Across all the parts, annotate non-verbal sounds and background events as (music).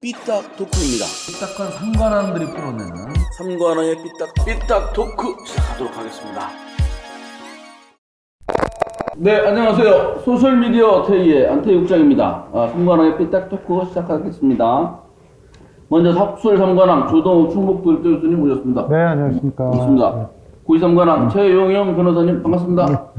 삐딱 토크입니다. 딱한 상관왕들이 풀어내는 삼관왕의 삐딱 삐딱 토크 시작하도록 하겠습니다. 네, 안녕하세요. 소셜미디어 태희의 안태희 국장입니다. 아, 삼관왕의 삐딱 토크 시작하겠습니다. 먼저 삽술 삼관왕 조동욱 충북도 교수님 모셨습니다. 네, 안녕하십니까. 반갑습니다. 고위 삼관왕 최용영 변호사님 반갑습니다.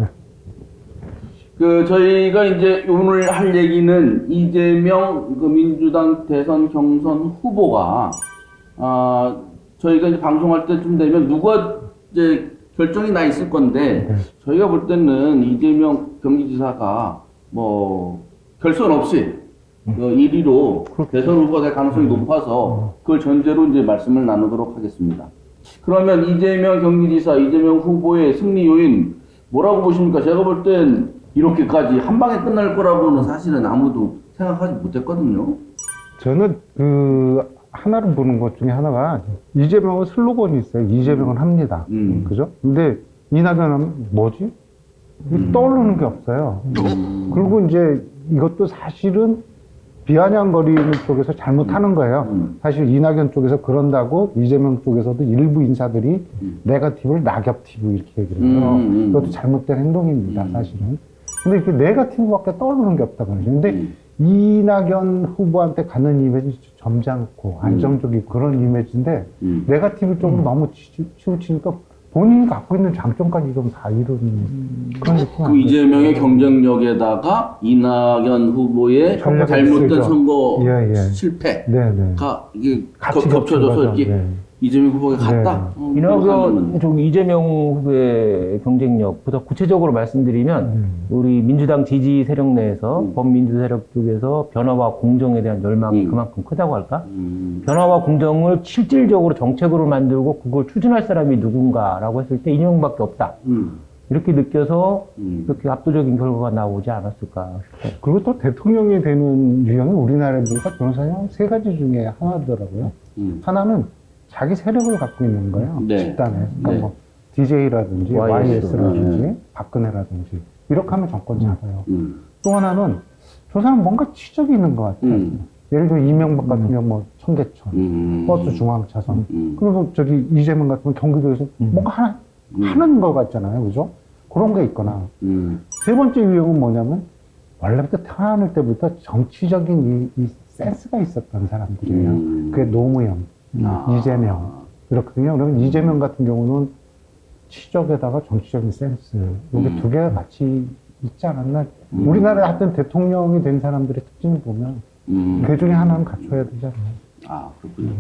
그 저희가 이제 오늘 할 얘기는 이재명 그 민주당 대선 경선 후보가 아 저희가 이제 방송할 때쯤 되면 누가 이제 결정이 나 있을 건데 저희가 볼 때는 이재명 경기지사가 뭐 결선 없이 그 1위로 대선 후보가 될 가능성이 높아서 그걸 전제로 이제 말씀을 나누도록 하겠습니다. 그러면 이재명 경기지사, 이재명 후보의 승리 요인 뭐라고 보십니까? 제가 볼 땐 이렇게까지 한 방에 끝날 거라고는 사실은 아무도 생각하지 못했거든요. 저는 그 하나를 보는 것 중에 하나가 이재명은 슬로건이 있어요. 이재명은 합니다. 음. 그죠? 근데 이낙연은 뭐지? 떠오르는 게 없어요. 그리고 이제 이것도 사실은 비아냥거리는 쪽에서 잘못하는 거예요. 음. 사실 이낙연 쪽에서 그런다고 이재명 쪽에서도 일부 인사들이 네가티브를 낙엽티브 이렇게 얘기를 해요. 음, 음. 그것도 잘못된 행동입니다, 사실은. 근데 이렇게 네가티브밖에 떠오르는 게 없다고 그러죠. 근데 음. 이낙연 후보한테 가는 이미지 점잖고 안정적이고 그런 이미지인데 음. 네가티브 쪽으로 너무 치- 치우치니까 본인이 갖고 있는 장점까지 좀 다 이루는 그런 느낌 그 이재명의 경쟁력에다가 이낙연 후보의 잘못된 쓰죠. 선거 예, 예. 실패가 네네. 이게 같이 겹- 겹쳐져서. 이렇게 네. 이재명 후보가 갔다. 네. 어, 이낙연. 저 이재명 후보의 경쟁력보다 구체적으로 말씀드리면 음. 우리 민주당 지지 세력 내에서 음. 범민주 세력 쪽에서 변화와 공정에 대한 열망이 음. 그만큼 크다고 할까? 음. 변화와 공정을 실질적으로 정책으로 만들고 그걸 추진할 사람이 누군가라고 했을 때 이명밖에 없다. 음. 이렇게 느껴서 음. 이렇게 압도적인 결과가 나오지 않았을까 싶어요. 그리고 또 대통령이 되는 유형이 우리나라에 보니까 변호사님 세 가지 중에 하나더라고요. 음. 하나는 자기 세력을 갖고 있는 거예요. 네. 집단에. 그러니까 네. 뭐 DJ라든지 YS. YS라든지 네. 박근혜라든지 이렇게 하면 정권 잡아요. 음. 또 하나는 저 사람 뭔가 치적이 있는 것 같아요. 음. 예를 들어 이명박 같은 경우 뭐 청계천, 음. 버스 중앙차선. 음. 그리고 저기 이재명 같은 경우 경기도에서 뭔가 하나, 음. 하는 것 같잖아요. 그죠? 그런 게 있거나. 음. 세 번째 유형은 뭐냐면 원래부터 태어날 때부터 정치적인 이, 이 센스가 있었던 사람들이에요. 음. 그게 노무현, 아. 이재명 이렇거든요. 그러면 이재명 같은 경우는 치적에다가 정치적인 센스 이게 음. 두 개가 같이 있지 않았나? 음. 우리나라에 하여튼 대통령이 된 사람들의 특징을 보면 음. 그 중에 하나는 갖춰야 되잖아요. 아, 그렇군요.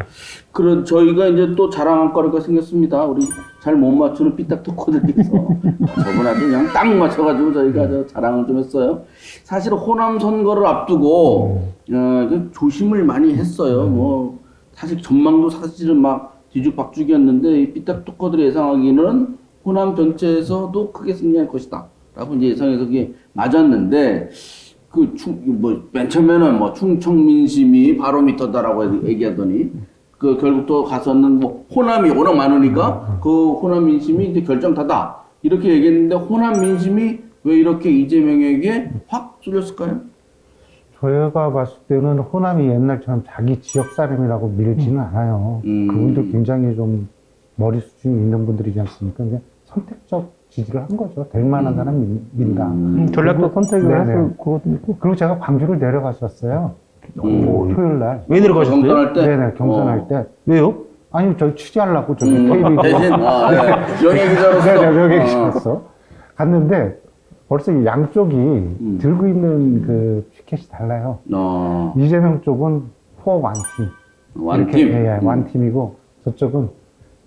그런 저희가 이제 또 자랑할 거리가 생겼습니다. 우리 잘 못 맞추는 삐딱 토커들께서 저번에 아주 그냥 딱 맞춰가지고 저희가 저 자랑을 좀 했어요. 사실 호남 선거를 앞두고 어, 그 조심을 많이 했어요. 뭐 사실 전망도 사실은 막 뒤죽박죽이었는데 이 삐딱 토커들이 예상하기는 호남 전체에서도 크게 승리할 것이다 라고 이제 예상해서 그게 맞았는데 그, 충, 뭐, 맨 처음에는 뭐, 충청 민심이 바로미터다라고 얘기하더니, 그, 결국 또 가서는 뭐, 호남이 워낙 많으니까, 그 호남 민심이 이제 결정타다. 이렇게 얘기했는데, 호남 민심이 왜 이렇게 이재명에게 확 쏠렸을까요? 저희가 봤을 때는 호남이 옛날처럼 자기 지역 사람이라고 밀지는 않아요. 음. 그분들 굉장히 좀 머리 수준이 있는 분들이지 않습니까? 그냥 선택적 지지를 한 거죠. 될 만한 사람 민- 민다. 음. 전략적 선택을 네네. 했을 것도 있고. 그리고 제가 광주를 내려갔었어요. 음. 토요일 날. 왜 내려가셨어요? 경선할 때? 네네, 경선할 어. 때. 왜요? 아니, 저희 취재하려고 저기 음, KB. 대신, 아, 네. (laughs) 연예 기자로서. 네네, 여기 어. 계셨어. 갔는데 벌써 이 양쪽이 들고 있는 그 피켓이 달라요. 어, 이재명 쪽은 포 완팀. 완팀. 이렇게, 예, 예, 완팀이고 저쪽은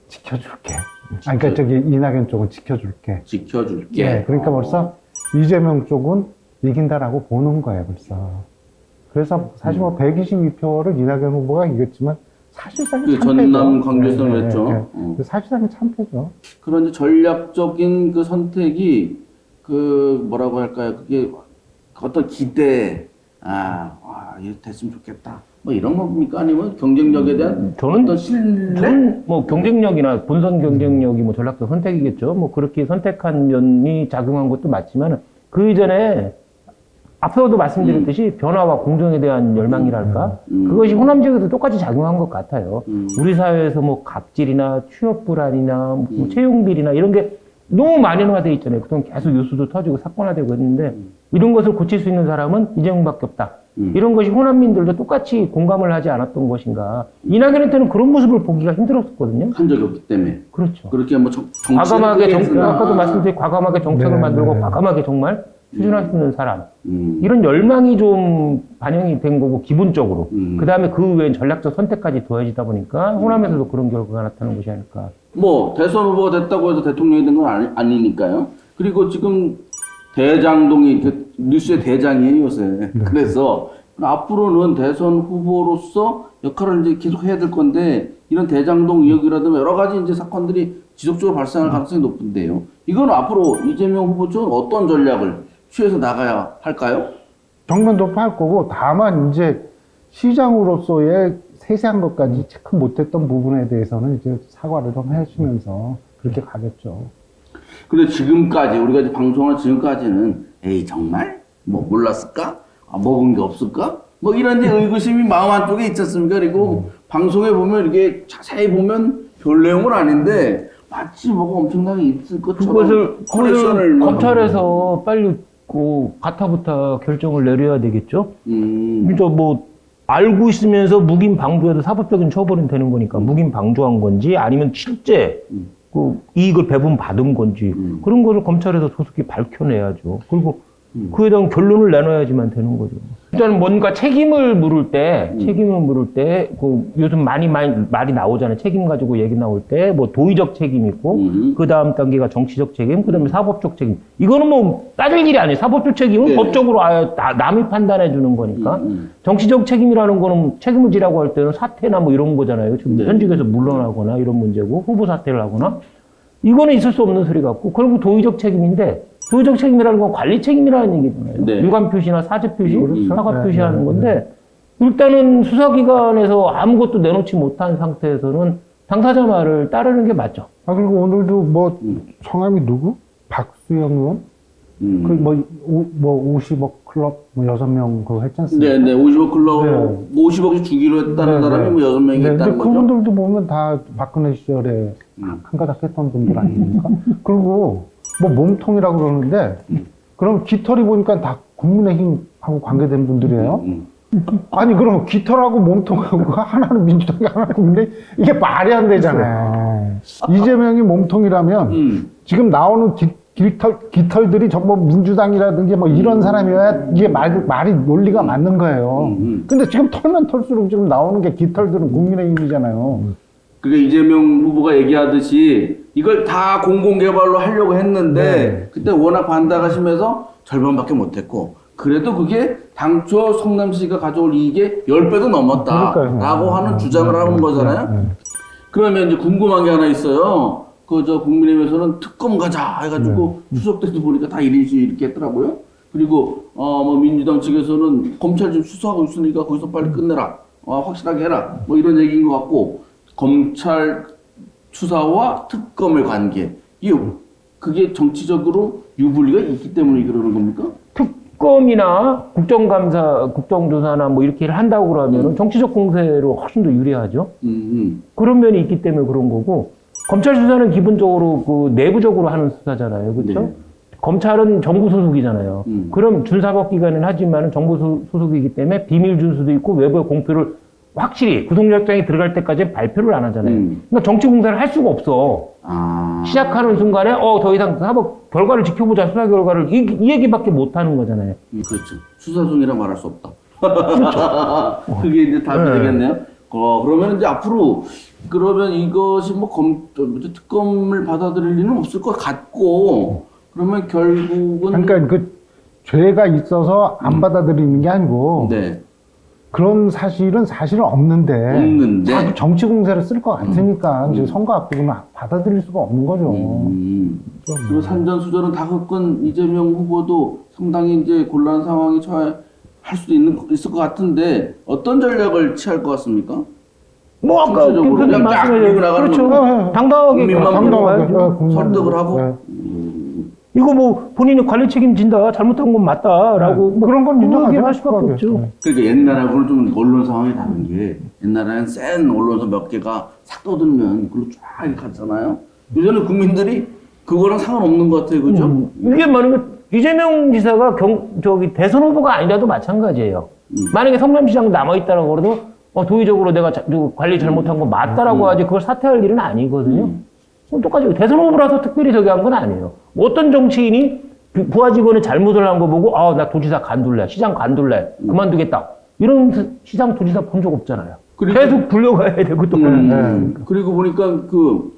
지켜줄게. 아, 그러니까 저기 이낙연 쪽은 지켜줄게. 지켜줄게. 예, 그러니까 어. 벌써 이재명 쪽은 이긴다라고 보는 거예요, 벌써. 그래서 사실 뭐 122표를 이낙연 후보가 이겼지만 사실상은 그 참패죠. 전남 광주에서는 예, 예, 그랬죠. 예. 어. 사실상은 참패죠. 그런 이제 전략적인 그 선택이 그 뭐라고 할까요? 그게 어떤 기대, 아, 와, 이거 됐으면 좋겠다. 뭐 이런 겁니까? 아니면 경쟁력에 대한 저는 어떤 신뢰? 저는 뭐 경쟁력이나 본선 경쟁력이 뭐 전략적 선택이겠죠. 뭐 그렇게 선택한 면이 작용한 것도 맞지만 그 이전에 앞서도 말씀드렸듯이 변화와 공정에 대한 열망이랄까 음. 그것이 호남 지역에도 똑같이 작용한 것 같아요. 음. 우리 사회에서 뭐 갑질이나 취업 불안이나 뭐 음. 채용 비리나 이런 게 너무 만연화돼 있잖아요. 그동안 계속 뉴스도 터지고 사건화되고 했는데 이런 것을 고칠 수 있는 사람은 이재명밖에 없다. 음. 이런 것이 호남민들도 똑같이 공감을 하지 않았던 것인가. 이낙연 한테는 그런 모습을 보기가 힘들었었거든요. 한 적이 없기 때문에 그렇죠. 그렇게 뭐 정, 정치를 과감하게 정. 아까도 말씀드린 과감하게 정책을 네, 만들고 네. 과감하게 정말 추진할 수 있는 사람. 음. 이런 열망이 좀 반영이 된 거고 기본적으로 음. 그 다음에 그 외엔 전략적 선택까지 더해지다 보니까 호남에서도 그런 결과가 나타나는 것이 아닐까 뭐 대선 후보가 됐다고 해서 대통령이 된 건 아니, 아니니까요. 그리고 지금 대장동이 그 뉴스의 대장이에요 요새. 그래서 앞으로는 대선 후보로서 역할을 이제 계속 해야 될 건데 이런 대장동 의혹이라든가 여러 가지 이제 사건들이 지속적으로 발생할 가능성이 높은데요. 이건 앞으로 이재명 후보 쪽 어떤 전략을 취해서 나가야 할까요? 정면도 팔 거고 다만 이제 시장으로서의 세세한 것까지 체크 못했던 부분에 대해서는 이제 사과를 좀 해주면서 그렇게 가겠죠. 근데 지금까지 우리가 이제 방송을 지금까지는 에이 정말 뭐 몰랐을까? 아, 먹은 게 없을까? 뭐 이런 이제 의구심이 마음 한쪽에 있지 않습니까? 그리고 방송에 보면 이게 자세히 보면 별 내용은 아닌데 마치 뭐가 엄청나게 있을 것처럼 그것을 커넥션을 막- 검찰에서 빨리 그 가타부타 결정을 내려야 되겠죠 음, 그러니까 뭐 알고 있으면서 묵인 방조해도 사법적인 처벌은 되는 거니까 묵인 방조한 건지 아니면 실제 음. 그 이익을 배분 받은 건지 음. 그런 거를 검찰에서 소속히 밝혀내야죠 그리고 음. 그에 대한 결론을 내놔야지만 되는 거죠. 일단 뭔가 책임을 물을 때, 음. 책임을 물을 때, 그 요즘 많이, 많이 말이 나오잖아요. 책임 가지고 얘기 나올 때, 뭐 도의적 책임 있고, 음. 그 다음 단계가 정치적 책임, 그 다음에 사법적 책임. 이거는 뭐 따질 일이 아니에요. 사법적 책임은 네. 법적으로 아예 다- 남이 판단해 주는 거니까. 음, 정치적 책임이라는 거는 책임을 지라고 할 때는 사퇴나 뭐 이런 거잖아요. 지금 네. 현직에서 물러나거나 이런 문제고, 후보 사퇴를 하거나. 이거는 있을 수 없는 소리 같고, 그리고 도의적 책임인데, 도의적 책임이라는 건 관리 책임이라는 얘기잖아요. 네. 유감 표시나 사죄 표시, 그렇죠. 사과 네, 표시하는 네, 건데, 일단은 수사기관에서 아무것도 내놓지 못한 상태에서는 당사자 말을 따르는 게 맞죠. 아 그리고 오늘도 뭐 음. 성함이 누구? 박수영 의원? 음. 그뭐뭐 50억 클럽 뭐 여섯 명 그거 했지 않습니까? 네, 네, 50억 클럽, 네. 50억씩 주기로 했다는 네, 사람이 네. 뭐 여섯 명이 네, 있다는 근데 거죠. 그분들도 보면 다 박근혜 시절에 음. 한가닥 했던 분들 아닙니까? (laughs) 그리고 뭐 몸통이라고 그러는데 그럼 깃털이 보니까 다 국민의힘하고 관계된 분들이에요. 음. 아니 그럼 깃털하고 몸통하고 (laughs) 하나는 민주당이 하나는 국민의힘 이게 말이 안 되잖아요. 이재명이 몸통이라면 음. 지금 나오는 깃, 깃털, 깃털들이 전부 민주당이라든지 뭐 이런 사람이어야 이게 말, 말이 논리가 맞는 거예요. 음, 음. 근데 지금 털면 털수록 지금 나오는 게 깃털들은 국민의힘이잖아요. 그게 이재명 후보가 얘기하듯이 이걸 다 공공개발로 하려고 했는데 네. 그때 워낙 반대하시면서 절반밖에 못했고 그래도 그게 당초 성남시가 가져올 이익의 10배도 넘었다라고 그러니까요. 하는 네, 주장을 네, 하는 네, 거잖아요. 네, 네. 그러면 이제 궁금한 게 하나 있어요. 그 저 국민의힘에서는 특검 가자 해가지고 수석 때도 보니까 다 이리시 이렇게 했더라고요. 그리고 어 뭐 민주당 측에서는 검찰 지금 수사하고 있으니까 거기서 빨리 끝내라, 어, 확실하게 해라, 뭐 이런 얘기인 것 같고 검찰 수사와 특검의 관계 이 그게 정치적으로 유불리가 있기 때문에 그러는 겁니까? 특검이나 국정감사, 국정조사나 뭐 이렇게 를 한다고 그러면 음. 은 정치적 공세로 훨씬 더 유리하죠. 음, 그런 면이 있기 때문에 그런 거고 검찰 수사는 기본적으로 그 내부적으로 하는 수사잖아요, 그렇죠? 네. 검찰은 정부 소속이잖아요. 음. 그럼 준사법기관은 하지만 정부 소- 소속이기 때문에 비밀 준수도 있고 외부의 공표를 확실히 구속영장이 들어갈 때까지 발표를 안 하잖아요. 음. 그러니까 정치 공세를 할 수가 없어. 아 시작하는 순간에 어 더 이상 사법 결과를 지켜보자 수사 결과를 이, 이 얘기밖에 못 하는 거잖아요. 음, 그렇죠. 수사 중이라 말할 수 없다. (laughs) 그게 이제 답이 네. 되겠네요. 어, 그러면 이제 앞으로, 그러면 이것이 뭐 검, 특검을 받아들일 리는 없을 것 같고, 그러면 결국은. 그러니까 그 죄가 있어서 안 받아들이는 게 아니고 네. 그런 사실은 사실은 없는데, 없는데? 자꾸 정치 공세를 쓸 것 같으니까 이제 선거 앞두고는 받아들일 수가 없는 거죠. 음. 그리고 산전수전은 다 겪은 이재명 후보도 상당히 이제 곤란 상황에 처할 수도 있는, 있을 것 같은데, 어떤 전략을 취할 것 같습니까? 뭐 아까 김 전체적으로 표님 그냥 쫙 밀고 말씀하신 나가는 그렇죠. 거죠. 당당하게 국민만 당당하게, 국민의힘. 설득을 하고? 예. 이거 뭐 본인이 관리 책임진다, 잘못한 건 맞다라고 뭐 그런 건 인정하죠. 얘기할 수밖에. 없죠. 네. 그러니까 옛날하고는 좀 언론 상황이 다른 게 옛날에는 센 언론사 몇 개가 싹 떠들면 그걸로 쫙 이렇게 갔잖아요. 요새는 국민들이 그거랑 상관없는 것 같아요, 그죠? 음, 이게 만약에 이재명 지사가 경, 저기 대선 후보가 아니라도 마찬가지예요. 만약에 성남시장 남아있다는 거라도 어, 도의적으로 내가 자- 저 관리 잘못한 거 맞다라고 하지 그걸 사퇴할 일은 아니거든요. 그럼 똑같이 대선 후보라서 특별히 저기 한 건 아니에요. 뭐 어떤 정치인이 부- 부하 직원이 잘못을 한 거 보고 아, 나 도지사 간둘래, 시장 간둘래, 그만두겠다. 이런 시- 시장 도지사 본 적 없잖아요. 그러니까- 계속 불려가야 되고 또. 음, 그리고 보니까 그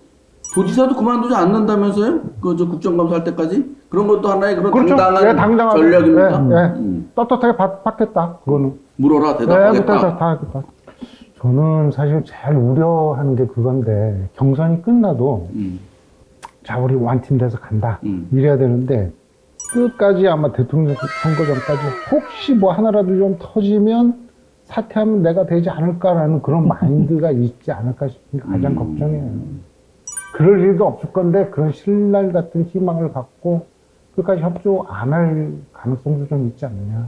도지사도 그만두지 않는다면서요? 그 저 국정감사 할 때까지 그런 것도 하나의 그런 그렇죠. 당당한 예, 당당하게. 전략입니까? 예, 예. 음. 떳떳하게 받, 받겠다. 그거는. 물어라 네, 대답하겠다. 다, 다 하겠다. 저는 사실 제일 우려하는 게 그건데 경선이 끝나도 음. 자 우리 완팀 돼서 간다 음. 이래야 되는데 끝까지 아마 대통령 선거 전까지 혹시 뭐 하나라도 좀 터지면 사퇴하면 내가 되지 않을까라는 그런 마인드가 (laughs) 있지 않을까 싶은 게 가장 음. 걱정이에요. 그럴 일도 없을 건데 그런 신랄 같은 희망을 갖고 끝까지 협조 안 할 가능성도 좀 있지 않느냐.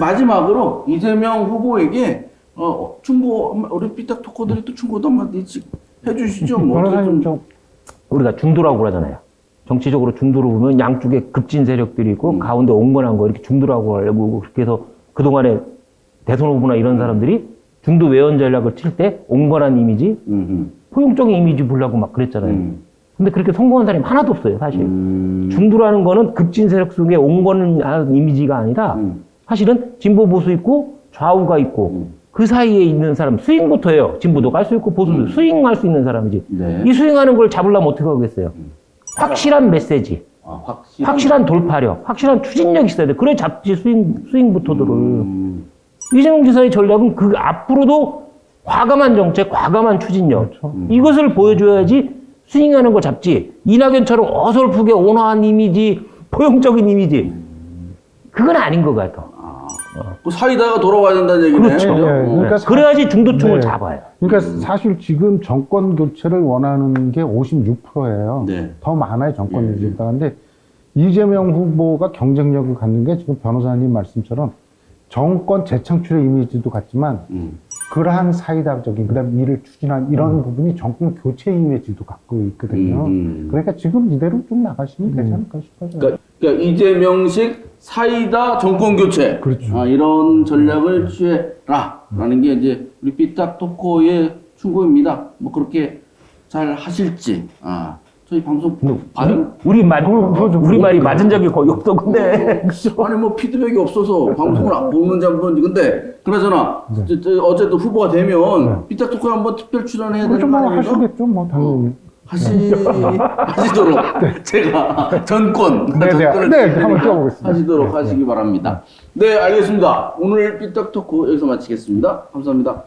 마지막으로 이재명 후보에게 어, 충고 우리 삐딱 토커들이 또 충고도 한마디씩 해주시죠. 뭐 변호사님 좀 우리가 중도라고 그러잖아요. 정치적으로 중도로 보면 양쪽에 급진 세력들이 있고 가운데 옹건한 거 이렇게 중도라고 하려고 그렇게 해서 그동안에 대선 후보나 이런 사람들이 중도 외연 전략을 칠때 옹건한 이미지, 음, 포용적인 이미지 보려고 막 그랬잖아요. 음. 근데 그렇게 성공한 사람이 하나도 없어요, 사실. 음. 중도라는 거는 급진 세력 속에 옹건한 이미지가 아니라 음. 사실은 진보 보수 있고 좌우가 있고 음. 그 사이에 있는 사람 스윙부터예요. 진보도 갈 수 있고 보수도 스윙할 수 있는 사람이지. 네. 이 스윙하는 걸 잡으려면 어떻게 하겠어요? 확실한 메시지, 아, 확실한. 확실한 돌파력, 확실한 추진력 있어야 돼. 그래 잡지 스윙 스윙부터들을. 음. 이재명 지사의 전략은 그 앞으로도 과감한 정책, 과감한 추진력 그렇죠. 이것을 보여줘야지 스윙하는 거 잡지. 이낙연처럼 어설프게 온화한 이미지, 포용적인 이미지 그건 아닌 것 같아. 그 사이다가 돌아와야 된다는 얘기네. 그렇죠. 예, 어. 그러니까 사- 그래야지 중도층을 네. 잡아요. 그러니까 사실 지금 정권 교체를 원하는 게 56%예요. 네. 더 많아요, 정권 예, 유지가. 근데 이재명 후보가 경쟁력을 갖는 게 지금 변호사님 말씀처럼 정권 재창출의 이미지도 같지만 음. 그러한 사이다적인 그다음 일을 추진한 이런 부분이 정권 교체 이미지도 갖고 있거든요. 음, 음. 그러니까 지금 이대로 좀 나가시면 되지 않을까 싶어요. 그러니까, 그러니까 이재명식 사이다 정권 교체. 그렇죠. 아, 이런 전략을 취해라라는 게 이제 우리 삐딱 토코의 충고입니다. 뭐 그렇게 잘 하실지. 아, 저희 방송 봐요? 우리 말 그거- 그거 좀- 우리 말이 맞은 적이 거의 없어. 근데 아니 뭐 피드백이 없어서 방송을 안 보는지 한번 근데 그나저나 저, 저, 어쨌든 후보가 되면 삐딱 토코에 한번 특별 출연해야 되는 거뭐 아닙니까? 하시겠죠, 뭐 당연히. 하시 하시도록 (laughs) 제가 (laughs) 전권 네, 네. 전권을 네, 한번 띄워보겠습니다. 하시도록 하시기 바랍니다. 네 알겠습니다. 오늘 삐딱 토크 여기서 마치겠습니다. 감사합니다.